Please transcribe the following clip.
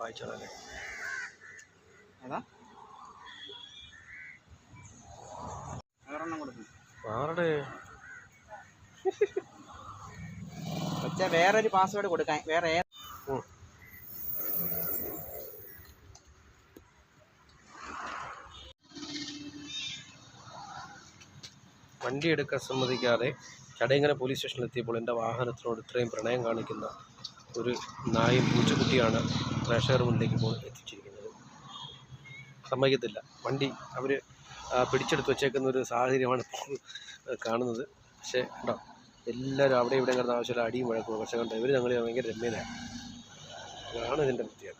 വായിച്ചോളാം ഏതാ വേറെണ്ണം കൊടുക്കും ആരുടെ? പക്ഷേ വേറൊരു പാസ്വേഡ് കൊടുക്കാൻ വേറെ വണ്ടി എടുക്കാൻ സമ്മതിക്കാതെ ചടയങ്ങനെ പോലീസ് സ്റ്റേഷനിൽ എത്തിയപ്പോൾ എന്റെ വാഹനത്തിനോട് ഇത്രയും പ്രണയം കാണിക്കുന്ന ഒരു നായും പൂച്ചക്കുട്ടിയാണ് പ്രേക്ഷകർ മുന്നിലേക്ക് ഇപ്പോൾ എത്തിച്ചിരിക്കുന്നത്. സമ്മതിക്കത്തില്ല. വണ്ടി അവർ പിടിച്ചെടുത്ത് വച്ചേക്കുന്ന ഒരു സാഹചര്യമാണ് കാണുന്നത്. പക്ഷേ കേട്ടോ എല്ലാവരും അവിടെ ഇവിടെ കിടന്ന ആവശ്യമില്ല അടിയും വഴക്കും പക്ഷേ കണ്ടോ ഇവർ ഞങ്ങൾ ഭയങ്കര രമ്യതയാണ് അതാണ് ഇതിന്റെ പ്രത്യേകത